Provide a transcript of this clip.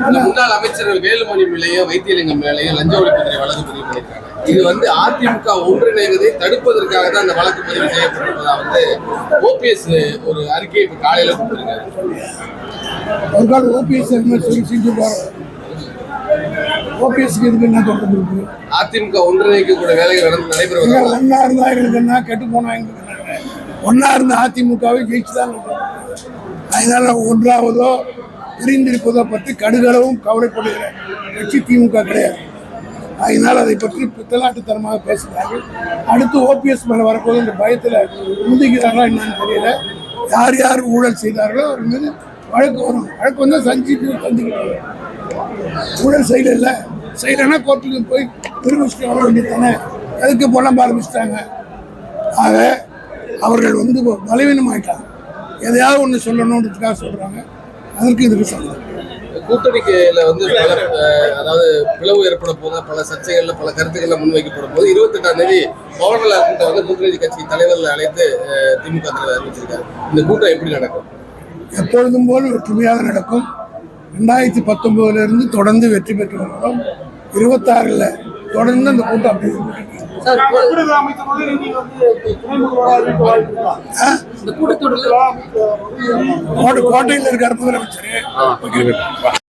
அந்த முன்னாள் அமைச்சர்கள் வேலுமணி மேலேயும் வைத்தியலிங்கம் மேலேயும் லஞ்ச ஒழிப்புத்துறை வழக்கு பதிவு பண்ணியிருக்காங்க இது வந்து அதிமுக ஒன்றிணைவதை தடுப்பதற்காக தான் அந்த வழக்கு பதிவு செய்யப்பட்டிருப்பதா வந்து ஓபிஎஸ் ஒரு அறிக்கையை இப்ப காலையில கொடுத்திருக்காரு. ஒரு கால் ஓபிஎஸ் சொல்லி செஞ்சு போகிறோம் ஓபிஎஸ்க்கு இதுக்கு என்ன தொடர்பு இருக்கு அதிமுக ஒன்றிணைக்க கூட வேலைகள் நடந்து எங்க நடைபெறுவதாக ஒன்னா இருந்தா எங்களுக்கு என்ன கெட்டு போனா எங்களுக்கு? ஒன்னா இருந்த அதிமுகவை ஜெயிச்சு தான் அதனால ஒன்றாவதோ பிரிந்திருப்பதை பற்றி கடுகளவும் கவலைப்படுகிற கட்சி திமுக கிடையாது. அதனால் அதை பற்றி பித்தலாட்டுத்தனமாக பேசுகிறார்கள். அடுத்து ஓபிஎஸ் மேலே வரப்போது இந்த பயத்தில் முந்திக்கிறார்களா என்னன்னு தெரியல. யார் யார் ஊழல் செய்தார்களோ அவர் மீது வழக்கு வரும். வழக்கு வந்தால் சந்திச்சு சந்திக்கிறாங்க ஊழல் செய்யல. செய்யலைன்னா கோர்ட்டுக்கு போய் நிரூபிச்சுட்டு வர வேண்டியதானே எதுக்கு புலம்ப ஆரம்பிச்சிட்டாங்க? ஆக அவர்கள் வந்து பலவீனமாயிட்டாங்க எதையாவது ஒன்று சொல்லணுன்றதுக்காக சொல்கிறாங்க அதற்கு இதுக்கு சொல்லணும் கூட்டணிக்குல வந்து பல அதாவது பிளவு ஏற்பட போது பல சர்ச்சைகள்ல பல கருத்துக்கள்ல முன்வைக்கப்படும் போது இருபத்தி எட்டாம் தேதி பவன்லால் கூட்டம் வந்து கூட்டணி கட்சி தலைவர்கள் அழைத்து திமுக தலைவர் அறிவிச்சிருக்காரு. இந்த கூட்டம் எப்படி நடக்கும்? எப்பொழுதும் போல் ஒற்றுமையாக நடக்கும். ரெண்டாயிரத்தி பத்தொம்போதுல இருந்து தொடர்ந்து வெற்றி பெற்று வருகிறோம் இருபத்தாறில் தொடர்ந்து அந்த கூட்டம் அப்படி கோட்டையில் இருக்கார் முதலமைச்சர்